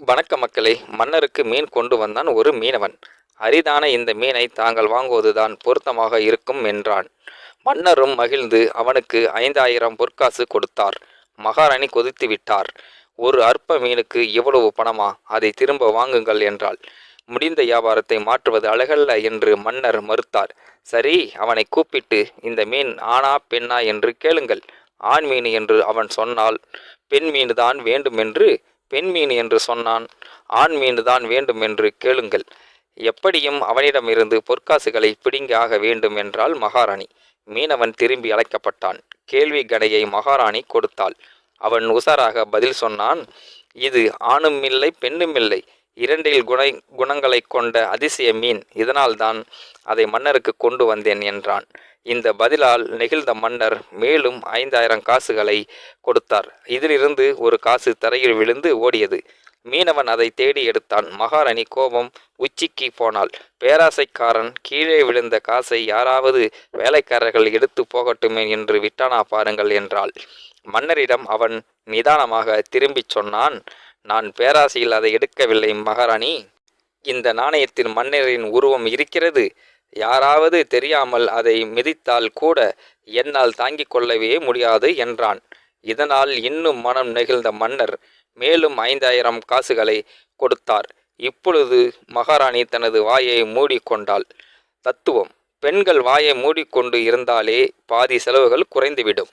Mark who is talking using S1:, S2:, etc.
S1: வணக்க மக்களே மன்னருக்கு மீன் கொண்டு வந்தான் ஒரு மீனவன். அரிதான இந்த மீனை தாங்கள் வாங்குவதுதான் பொருத்தமாக இருக்கும் என்றான். மன்னரும் மகிழ்ந்து அவனுக்கு ஐந்தாயிரம் பொற்காசு கொடுத்தார். மகாராணி கொதித்து விட்டார். ஒரு அற்ப மீனுக்கு இவ்வளவு பணமா? அதை திரும்ப வாங்குங்கள் என்றாள். முடிந்த வியாபாரத்தை மாற்றுவது அழகல்ல என்று மன்னர் மறுத்தார். சரி அவனை கூப்பிட்டு இந்த மீன் ஆணா பெண்ணா என்று கேளுங்கள். ஆண் மீன் என்று அவன் சொன்னால் பெண் மீன் தான் வேண்டுமென்று பெண் மீன் என்று சொன்னான். ஆண் மீன் தான் வேண்டும் என்று கேளுங்கள். எப்படியும் அவனிடமிருந்து பொற்காசுகளை பிடுங்கி ஆக வேண்டும் என்றால் மகாராணி. மீனவன் திரும்பி அழைக்கப்பட்டான். கேள்வி கடையை மகாராணி கொடுத்தாள். அவன் உசாராக பதில் சொன்னான் இது ஆணும் இல்லை பெண்ணும் இல்லை. இரண்டில் குண குணங்களை கொண்ட அதிசய மீன் இதனால்தான் அதை மன்னருக்கு கொண்டு வந்தேன் என்றான். இந்த பதிலால் நெகிழ்ந்த மன்னர் மேலும் ஐந்தாயிரம் காசுகளை கொடுத்தார். இதிலிருந்து ஒரு காசு தரையில் விழுந்து ஓடியது. மீனவன் அதை தேடி எடுத்தான். மகாராணி கோபம் உச்சிக்கு போனாள். பேராசைக்காரன் கீழே விழுந்த காசை யாராவது வேலைக்காரர்கள் எடுத்து போகட்டுமே என்று விட்டானா பாருங்கள் என்றாள். மன்னரிடம் அவன் நிதானமாக திரும்பிச் சொன்னான் நான் பேராசையில் அதை எடுக்கவில்லை மகாராணி. இந்த நாணயத்தில் மன்னரின் உருவம் இருக்கிறது. யாராவது தெரியாமல் அதை மிதித்தால் கூட என்னால் தாங்கிக் கொள்ளவே முடியாது என்றான். இதனால் இன்னும் மனம் நெகிழ்ந்த மன்னர் மேலும் ஐந்தாயிரம் காசுகளை கொடுத்தார். இப்பொழுது மகாராணி தனது வாயை மூடிக்கொண்டாள். தத்துவம் பெண்கள் வாயை மூடிக்கொண்டு இருந்தாலே பாதி செலவுகள் குறைந்துவிடும்.